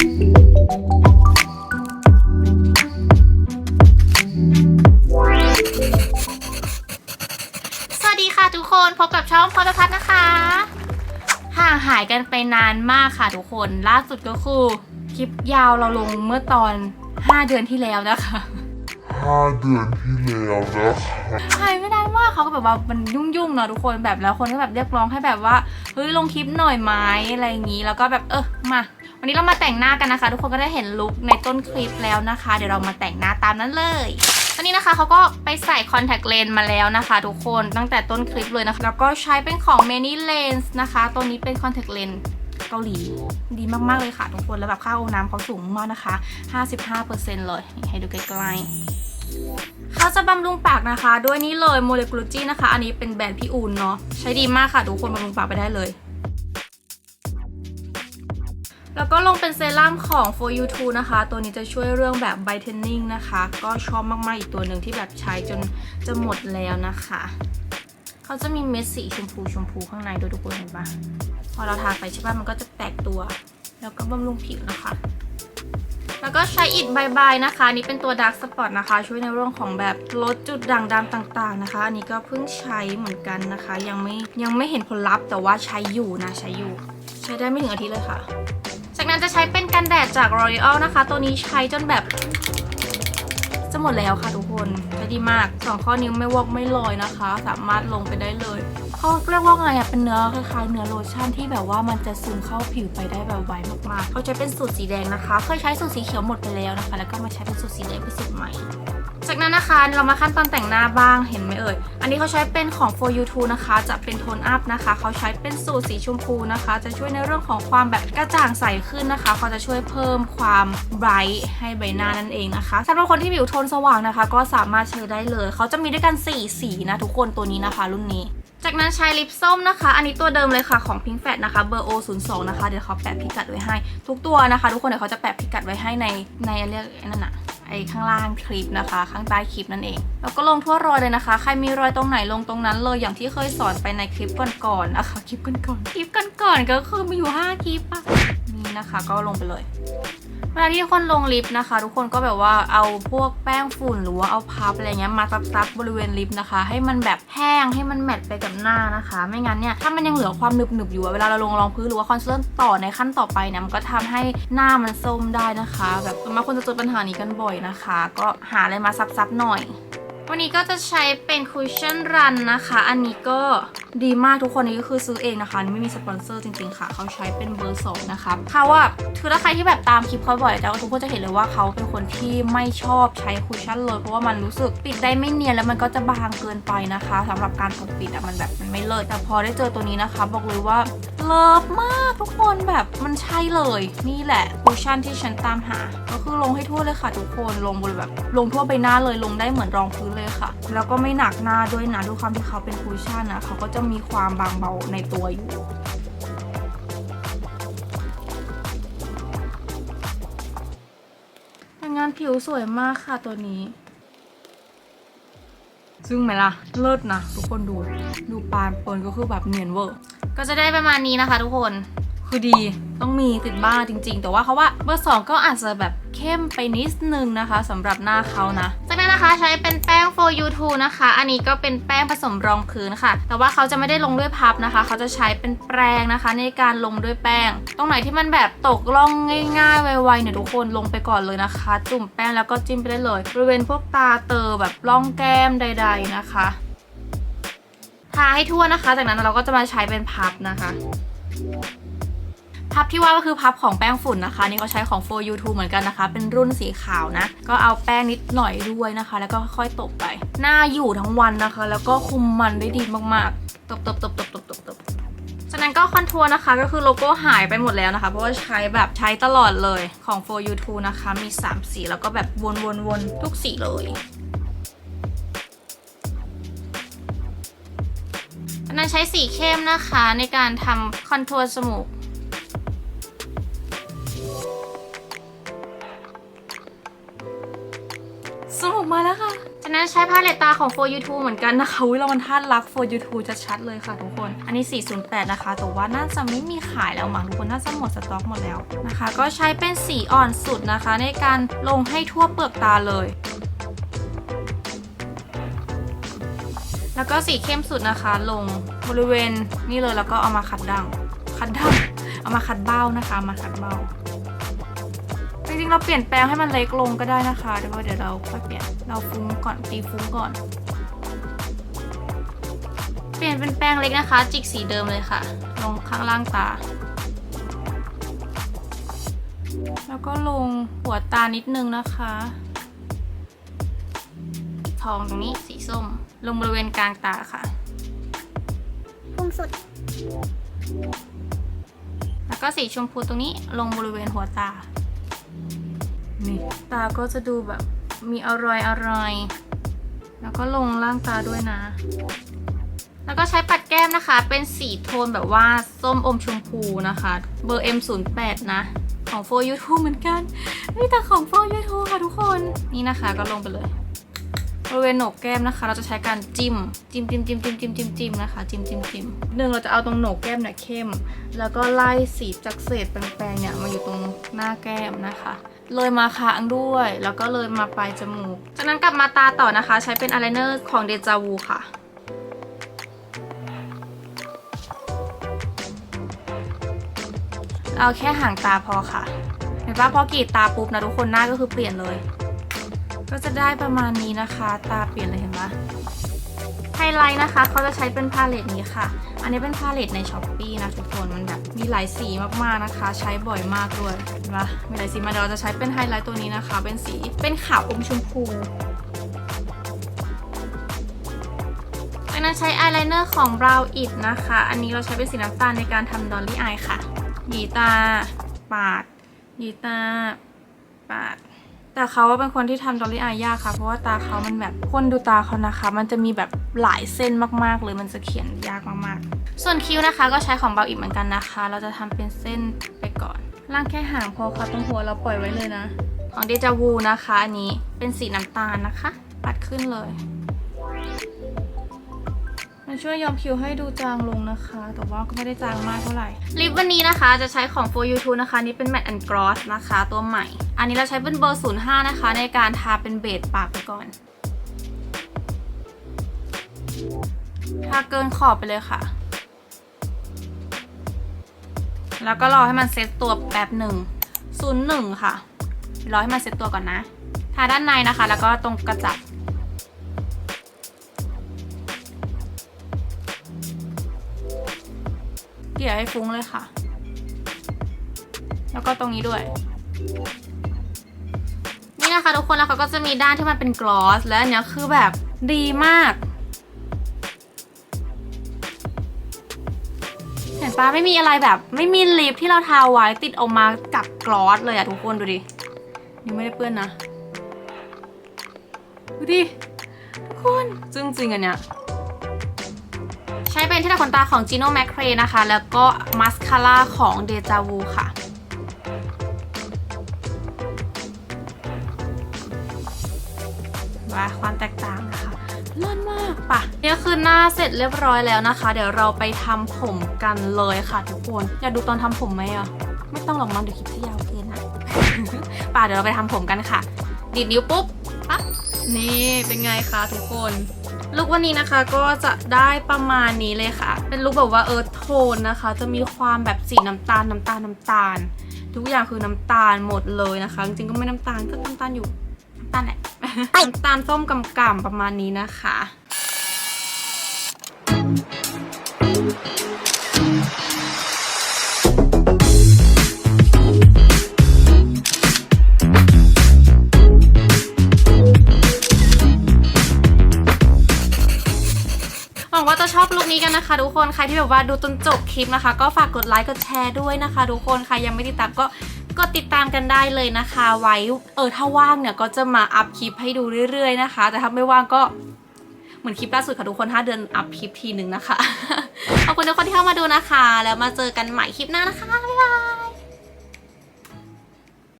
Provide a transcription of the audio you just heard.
สวัสดีค่ะทุกคนพบกับช่องพอลพัฒน์นะคะ ห่างหายกันไปนานมากค่ะทุกคนล่าสุดก็คือคลิปยาวเราลงเมื่อตอน 5 เดือนที่แล้วนะคะห้าเดือนที่แล้วนะคะหายไม่นานมากเขาก็แบบว่ามันยุ่งๆเนาะทุกคนแบบแล้วคนก็แบบเรียกร้องให้แบบว่าเฮ้ยลงคลิปหน่อยไหมอะไรอย่างนี้แล้วก็แบบเออมา วันนี้เรามาแต่งหน้ากันนะคะ ทุกคนก็ได้เห็นลุคในต้นคลิปแล้วนะคะ เดี๋ยวเรามาแต่งหน้าตามนั้นเลยอันนี้นะคะเขาก็ไปใส่คอนแทคเลนส์มาแล้วนะคะ ทุกคนตั้งแต่ต้นคลิปเลยนะคะ แล้วก็ใช้เป็นของ Many Lens นะคะ ตัวนี้เป็นคอนแทคเลนส์เกาหลีดีมาก ๆ เลยค่ะ ทุกคน แล้วแบบค่าองน้ำเขาสูงมากนะคะ 55%เลย ให้ดูใกล้ๆเขาจะบำรุงปากนะคะ ด้วยนี่เลยโมเลกุลจีนะคะ อันนี้เป็นแบรนด์พี่อูนเนาะใช้ดีมากค่ะ ทุกคนบำรุงปากไปได้เลย แล้วก็ลงเป็นเซรั่มของ For You 2นะคะ ตัวนี้จะช่วยเรื่องแบบ brightening นะคะ ก็ชอบมาก ๆ อีกตัวหนึ่งที่แบบใช้จนจะหมดแล้วนะคะเขาจะมีเม็ดสีชมพูชมพูข้างในด้วยทุกคนเห็นปะพอเราทาไปใช่ปะมันก็จะแตกตัว แล้วก็บำรุงผิวนะคะแล้วก็ใช้อิดบายบายนะคะนนี้เป็นตัว Dark Spot นะคะ ช่วยในเรื่องของแบบลดจุดด่างดำต่างๆนะคะ อันนี้ก็เพิ่งใช้เหมือนกันนะคะ ยังไม่ยังไม่เห็นผลลัพธ์แต่ว่าใช้อยู่นะใช้อยู่ ใช้ได้ไม่ถึงอาทิตย์เลยค่ะ นั้นจะใช้เป็นกันแดดจาก L'Oreal นะคะ ตัวนี้ใช้จนแบบ จะหมดแล้วค่ะทุกคน ดีมากสองข้อนิ้วไม่วอกไม่ลอยนะคะ สามารถลงไปได้เลยเขาเรียกว่าไงอะเป็นเนื้อคล้ายๆเนื้อโลชั่นที่แบบว่ามันจะซึมเข้าผิวไปได้แบบไวมากๆเขาใช้เป็นสูตรสีแดงนะคะ เคยใช้สูตรสีเขียวหมดไปแล้วนะคะ แล้วก็มาใช้เป็นสูตรสีแดงเป็นสูตรใหม่จากนั้นนะคะเรามาขั้นตอนแต่งหน้าบ้างเห็นไหมเอ่ย อันนี้เขาใช้เป็นของ For You 2นะคะ จะเป็นโทนอัพนะคะ เขาใช้เป็นสูตรสีชมพูนะคะ จะช่วยในเรื่องของความแบบกระจ่างใสขึ้นนะคะ เขาจะช่วยเพิ่มความไบรท์ให้ใบหน้านั่นเองนะคะสำหรับคนที่ผิวโทนสว่างนะคะ ก็สามารถใช้ได้เลย เขาจะมีด้วยกัน 4 สีนะทุกคนตัวนี้นะคะ รุ่นนี้ จากนั้นใช้ลิปส้มนะคะ อันนี้ตัวเดิมเลยค่ะของ Pink Fat นะคะเบอร์ O02 นะคะ เดี๋ยวเขาแปะพิกัดไว้ให้ ทุกตัวนะคะ ทุกคนเดี๋ยวเขาจะแปะพิกัดไว้ให้ในในเรียกไอ้นั่นน่ะไอ้ข้างล่างคลิปนะคะ ข้างใต้คลิปนั่นเอง แล้วก็ลงทั่วรอยเลยนะคะ ใครมีรอยตรงไหนลงตรงนั้นเลยอย่างที่เคยสอนไปในคลิปก่อนๆนะคะคลิปก่อนๆคลิปก่อนๆก็คือมีอยู่ 5 คลิปอะนี่นะคะ ก็ลงไปเลย เวลาที่คนลงลิปนะคะ ทุกคนก็แบบว่าเอาพวกแป้งฝุ่นหรือว่าเอาพับอะไรเงี้ยมาซับๆบริเวณลิปนะคะ ให้มันแบบแห้งให้มันแมทไปกับหน้านะคะ ไม่งั้นเนี่ยถ้ามันยังเหลือความหนึบๆอยู่เวลาเราลงรองพื้นหรือว่าคอนซีลเลอร์ต่อในขั้นต่อไปเนี่ยมันก็ทำให้หน้ามันส้มได้นะคะ แบบบางคนจะเจอปัญหานี้กันบ่อยนะคะ ก็หาอะไรมาซับๆหน่อย วันนี้ก็จะใช้เป็นคุชชั่นรันนะคะ อันนี้ก็ดีมากทุกคนนี้ก็คือซื้อเองนะคะ ไม่มีสปอนเซอร์จริงๆค่ะ เขาใช้เป็นเบอร์สองนะคะเขาอะคือถ้าใครที่แบบตามคลิปเขาบ่อยแต่ว่าทุกคนจะเห็นเลยว่าเขาเป็นคนที่ไม่ชอบใช้คุชชั่นเลยเพราะว่ามันรู้สึกปิดได้ไม่เนียนแล้วมันก็จะบางเกินไปนะคะสำหรับการปกปิดอะมันแบบมันไม่เลิศแต่พอได้เจอตัวนี้นะคะ บอกเลยว่าเลิฟมากทุกคนแบบมันใช่เลย นี่แหละคุชชั่นที่ฉันตามหา ก็คือลงให้ทั่วเลยค่ะทุกคนลงบนแบบ ลงทั่วใบหน้าเลยลงได้เหมือนรองพื้นเลยค่ะ แล้วก็ไม่หนักหน้าด้วยนะด้วยความที่เขาเป็นคุชชั่นนะเขาก็จะมีความบางเบาในตัวอยู่งานผิวสวยมากค่ะตัวนี้ ซึ่งไหมล่ะ เลิศนะ ทุกคนดู ดูปานปนก็คือแบบเนียนเวอร์ ก็จะได้ประมาณนี้นะคะทุกคนคือดีต้องมีติดบ้านจริง ๆ แต่ว่าเขาว่าเบอร์สองก็อาจจะแบบเข้มไปนิดนึงนะคะสำหรับหน้าเขานะ จากนั้นนะคะใช้เป็นแป้ง for you two นะคะ อันนี้ก็เป็นแป้งผสมรองพื้นค่ะ แต่ว่าเขาจะไม่ได้ลงด้วยพับนะคะ เขาจะใช้เป็นแปรงนะคะ ในการลงด้วยแป้ง ตรงไหนที่มันแบบตกล่องง่ายๆ ไวๆเนี่ยทุกคนลงไปก่อนเลยนะคะ จุ่มแป้งแล้วก็จิ้มไปได้เลยบริเวณพวกตาเตอแบบร่องแก้มใด ๆนะคะาให้ทั่วนะคะ จากนั้นเราก็จะมาใช้เป็นพับนะคะ พับที่ว่าก็คือพับของแป้งฝุ่นนะคะ นี่ก็ใช้ของ For You 2เหมือนกันนะคะ เป็นรุ่นสีขาวนะ ก็เอาแป้งนิดหน่อยด้วยนะคะ แล้วก็ค่อยตบไป หน้าอยู่ทั้งวันนะคะ แล้วก็คุมมันได้ดีมากๆ ตบตบตบตบตบตบตบจากนั้นก็คอนทัวร์นะคะก็คือโลโก้หายไปหมดแล้วนะคะ เพราะว่าใช้แบบใช้ตลอดเลยของ For You 2นะคะ มี 3 สีแล้วก็แบบวนๆๆทุกสีเลย จากนั้นใช้สีเข้มนะคะในการทำคอนทัวร์จมูกสรุปมาแล้วค่ะจากนั้นใช้พาเลตตาของ for you too เหมือนกันนะคะวิเรามันท่านรัก for you too จะชัดเลยค่ะทุกคน อันนี้ 408 นะคะ แต่ว่าน่าจะไม่มีขายแล้วมั้งทุกคนน่าจะหมดสต็อกหมดแล้วนะคะ ก็ใช้เป็นสีอ่อนสุดนะคะ ในการลงให้ทั่วเปลือกตาเลย แล้วก็สีเข้มสุดนะคะ ลงบริเวณนี่เลยแล้วก็เอามาขัดดังขัดดังเอามาขัดเบ้านะคะ มาขัดเบ้าจริงๆเราเปลี่ยนแปลงให้มันเล็กลงก็ได้นะคะเดี๋ยวเดี๋ยวเราค่อยเปลี่ยนเราฟุ้งก่อนตีฟุ้งก่อน เปลี่ยนเป็นแปรงเล็กนะคะ จิกสีเดิมเลยค่ะ ลงข้างล่างตา แล้วก็ลงหัวตานิดนึงนะคะ ทองตรงนี้สีส้ม ลงบริเวณกลางตาค่ะ พุ่งสุด แล้วก็สีชมพูตรงนี้ลงบริเวณหัวตา นี่ตาก็จะดูแบบมีอร่อยอร่อยแล้วก็ลงล่างตาด้วยนะ แล้วก็ใช้ปัดแก้มนะคะ เป็นสีโทนแบบว่าส้มอมชมพูนะคะ เบอร์ M08 นะของ for you too เหมือนกันนี่แต่ของ for you too ค่ะทุกคน นี่นะคะก็ลงไปเลย บริเวณโหนกแก้มนะคะ เราจะใช้การจิ้ม จิ้มจิ้มจิ้มจิ้มจิ้มจิ้มจิ้มนะคะ จิ้มจิ้มจิ้มหนึ่งเราจะเอาตรงโหนกแก้มเนี่ยเข้ม แล้วก็ไล่สีจากเศษแปลงๆเนี่ยมาอยู่ตรงหน้าแก้มนะคะ เลยมาคางด้วย แล้วก็เลยมาปลายจมูก จากนั้นกลับมาตาต่อนะคะ ใช้เป็นอายไลเนอร์ของเดจาวูค่ะเอาแค่ห่างตาพอค่ะ เห็นปะพอกรีดตาปุ๊บนะทุกคนหน้าก็คือเปลี่ยนเลย ก็จะได้ประมาณนี้นะคะ ตาเปลี่ยนเลยเห็นปะไฮไลท์นะคะเขาจะใช้เป็นพาเลตนี้ค่ะ อันนี้เป็นพาเลตในช้อปปีนะทุกคนมันแบบมีหลายสีมากๆนะคะ ใช้บ่อยมากด้วยเห็นปะมีหลายสีมาเดี๋ยวเราจะใช้เป็นไฮไลท์ตัวนี้นะคะ เป็นสีเป็นขาวอมชมพูจากนั้นใช้อายไลเนอร์ของ Brow It นะคะ อันนี้เราใช้เป็นสีน้ำตาลในการทำดอลลี่อายค่ะ หยีตา ปาด หยีตา ปาด แต่เขาว่าเป็นคนที่ทำดอลลี่อายยากค่ะ เพราะว่าตาเขามันแบบคนดูตาเขานะคะ มันจะมีแบบหลายเส้นมากๆเลยมันจะเขียนยากมากๆ ส่วนคิ้วนะคะก็ใช้ของเบาอิบเหมือนกันนะคะ เราจะทำเป็นเส้นไปก่อน ล่างแค่หางพอค่ะตรงหัวเราปล่อยไว้เลยนะ ของเดจาวูนะคะอันนี้เป็นสีน้ำตาลนะคะ ปัดขึ้นเลยมันช่วยยอมคิ้วให้ดูจางลงนะคะ แต่ว่าก็ไม่ได้จางมากเท่าไหร่ ลิปวันนี้นะคะจะใช้ของ for you too นะคะ นี่เป็น matte and gloss นะคะ ตัวใหม่ อันนี้เราใช้เป็นเบอร์ 05 นะคะ ในการทาเป็นเบสปากไปก่อน ทาเกินขอบไปเลยค่ะ แล้วก็รอให้มันเซ็ตตัวแป๊บหนึ่ง01 ค่ะ รอให้มันเซ็ตตัวก่อนนะ ทาด้านในนะคะ แล้วก็ตรงกระจับเกลี่ยให้ฟุ้งเลยค่ะ แล้วก็ตรงนี้ด้วย นี่ะคะทุกคนแล้วเขาก็จะมีด้านที่มันเป็นกลอสและอันเนี้ยคือแบบดีมาก เห็นปะไม่มีอะไรแบบไม่มีลิปที่เราทาไว้ติดออกมากับกลอสเลยอะทุกคนดูดิยังไม่ได้เปื้อนนะ ดูดิทุกคนจึ้งจริงอันเนี้ยใช้เป็นที่ทาขนตาของ Gino m a c r a e นะคะ แล้วก็มัสคาร่าของ Deja Vu ค่ะ ว่าความแตกต่างนะคะเลิศมากปะนี่คือหน้าเสร็จเรียบร้อยแล้วนะคะ เดี๋ยวเราไปทำผมกันเลยค่ะทุกคนอยากดูตอนทำผมไหมอะไม่ต้องหรอกมั้งเดี๋ยวคลิปจะยาวเกินนะป่ะเดี๋ยวเราไปทำผมกันค่ะ ดีดนิ้วปุ๊บปั๊บนี่เป็นไงคะทุกคนลุควันนี้นะคะก็จะได้ประมาณนี้เลยค่ะ เป็นลุคแบบว่าเอิร์ธโทนนะคะ จะมีความแบบสีน้ำตาลน้ำตาลน้ำตาล ทุกอย่างคือน้ำตาลหมดเลยนะคะ จริงๆก็ไม่น้ำตาลก็น้ำตาลอยู่น้ำตาลแหละ น้ำตาลส้มกำกำๆประมาณนี้นะคะหวังว่าจะชอบลุคนี้กันนะคะ ทุกคน ใครที่แบบว่าดูจนจบคลิปนะคะ ก็ฝากกดไลค์ กดแชร์ด้วยนะคะ ทุกคน ใครยังไม่ติดตามก็ กดติดตามกันได้เลยนะคะ ไว้เออถ้าว่างเนี่ยก็จะมาอัพคลิปให้ดูเรื่อยๆนะคะ แต่ถ้าไม่ว่างก็เหมือนคลิปล่าสุดค่ะทุกคน 5 เดือนอัพคลิปทีหนึ่งนะคะ ขอบคุณทุกคนที่เข้ามาดูนะคะ แล้วมาเจอกันใหม่คลิปหน้านะคะ บ๊ายบาย